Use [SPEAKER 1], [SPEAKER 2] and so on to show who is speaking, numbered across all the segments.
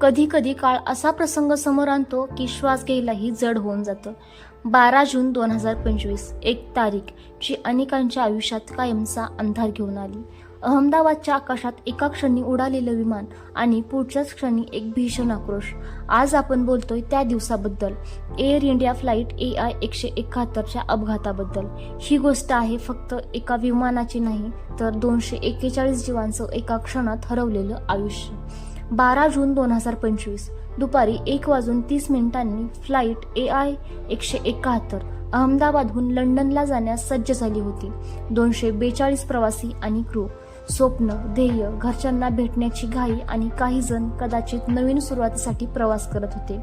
[SPEAKER 1] कधी कधी काळ असा प्रसंग समोर आणतो की श्वास घ्यायलाही जड होऊन जातं. बारा जून दोन हजार पंचवीस एक तारीख जी अनेकांच्या आयुष्यात कायमचा अंधार घेऊन आली. अहमदाबादच्या आकाशात एका क्षणी उडालेलं विमान आणि पुढच्याच क्षणी एक भीषण आक्रोश. आज आपण बोलतोय त्या दिवसाबद्दल. Air India flight A I एकशे एकाहत्तरच्या अपघाताबद्दल. ही गोष्ट आहे फक्त एका विमानाची नाही तर दोनशे एक्केचाळीस जीवांचं एका क्षणात हरवलेलं आयुष्य. बारा जून दोन हजार पंचवीस. दुपारी एक वाजून तीस मिनिटांनी फ्लाईट ए आय एकशे एकाहत्तर अहमदाबादहून लंडनला जाण्यास सज्ज झाली होती. दोनशे बेचाळीस प्रवासी आणि क्रू स्वप्न ध्येय घरच्यांना भेटण्याची घाई आणि काही जण कदाचित नवीन सुरुवातीसाठी प्रवास करत होते.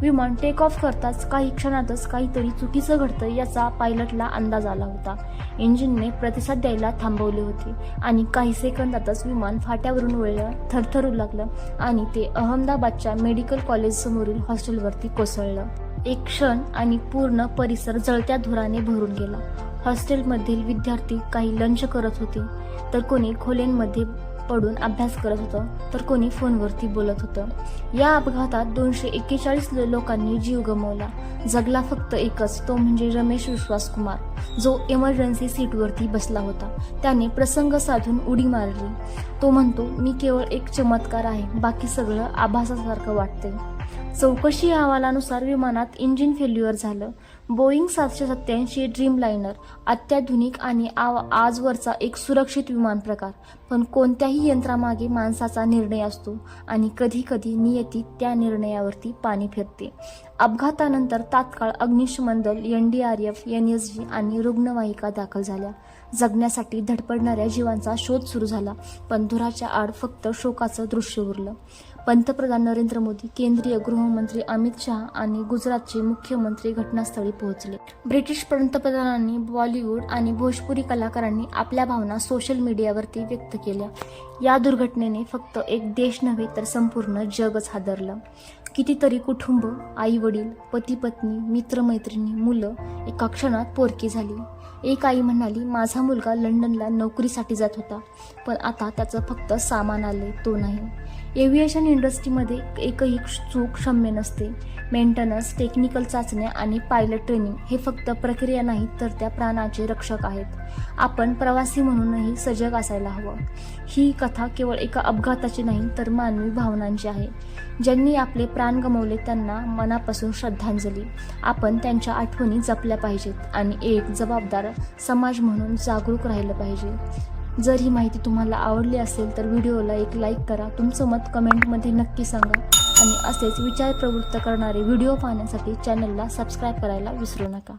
[SPEAKER 1] विमान टेक ऑफ करताच काही क्षणातच काहीतरी चुकीचं घडतं याचा पायलटला अंदाज आला होता. इंजिनने प्रतिसाद द्यायला थांबवले होते आणि काही सेकंदातच विमान फाट्यावरून वळलं थरथरू लागलं आणि ते अहमदाबादच्या मेडिकल कॉलेज समोरील हॉस्टेलवरती कोसळलं. एक क्षण आणि पूर्ण परिसर जळत्या धुराने भरून गेला. हॉस्टेलमधील विद्यार्थी काही लंच करत होते. तर कोणी खोल्यांमध्ये पडून अभ्यास करत होतं. तर कोणी फोनवरती बोलत होतं. या अपघातात दोनशे एक्केचाळीस लोकांनी जीव गमावला. जगला फक्त एकच तो म्हणजे रमेश विश्वास कुमार. जो इमर्जन्सी सीटवरती बसला होता. त्याने प्रसंग साधून उडी मारली. तो म्हणतो मी केवळ एक चमत्कार आहे. बाकी सगळं आभासासारखं वाटते चौकशी अहवालानुसार विमानात इंजिन फेल्युअर झालं. बोईंग सातशे सत्याऐंशी ड्रीम लायनर अत्याधुनिक आणि आव आजवरचा एक सुरक्षित विमान प्रकार. पण कोणत्याही यंत्रामागे माणसाचा निर्णय असतो आणि कधी कधी नियती त्या निर्णयावरती पाणी फिरते. अपघातानंतर तात्काळ अग्निशमन दल N D R F N S G आणि रुग्णवाहिका दाखल झाल्या. जगण्यासाठी धडपडणाऱ्या जीवांचा शोध सुरू झाला. पण धुराच्या आड फक्त शोकाचं दृश्य उरलं. पंतप्रधान नरेंद्र मोदी केंद्रीय गृहमंत्री अमित शहा आणि गुजरातचे मुख्यमंत्री घटनास्थळी पोहोचले. ब्रिटिश पंतप्रधानांनी बॉलिवूड आणि भोजपुरी कलाकारांनी आपल्या भावना सोशल मीडियावरती व्यक्त केल्या. या दुर्घटनेने फक्त एक देश नव्हे तर संपूर्ण जगच हादरलं. कितीतरी कुटुंब आई वडील पती पत्नी मित्रमैत्रिणी मुलं एका क्षणात पोरकी झाली. एक आई म्हणाली माझा मुलगा लंडनला नोकरीसाठी जात होता. पण आता त्याचं फक्त सामान आले तो नाही. एव्हिएशन इंडस्ट्रीमध्ये एकही चूक क्षम्य नसते. मेंटेनन्स टेक्निकल चाचण्या आणि पायलट ट्रेनिंग हे फक्त प्रक्रिया नाही तर त्या प्राणाचे रक्षक आहेत. आपण प्रवासी म्हणूनही सजग असायला हवं. ही कथा केवळ एका अपघाताची नाही तर मानवी भावनांची आहे. ज्यांनी आपले प्राण गमावले त्यांना मनापासून श्रद्धांजली. आपण त्यांच्या आठवणी जपल्या पाहिजेत आणि एक जबाबदार समाज म्हणून जागरूक राहिलं पाहिजे. जर ही माहिती तुम्हाला आवडली असेल तर व्हिडिओला एक लाईक करा. तुमचं मत कमेंटमध्ये नक्की सांगा. आणि असेच विचार प्रवृत्त करणारे व्हिडिओ पाहण्यासाठी चॅनलला सबस्क्राईब करायला विसरू नका.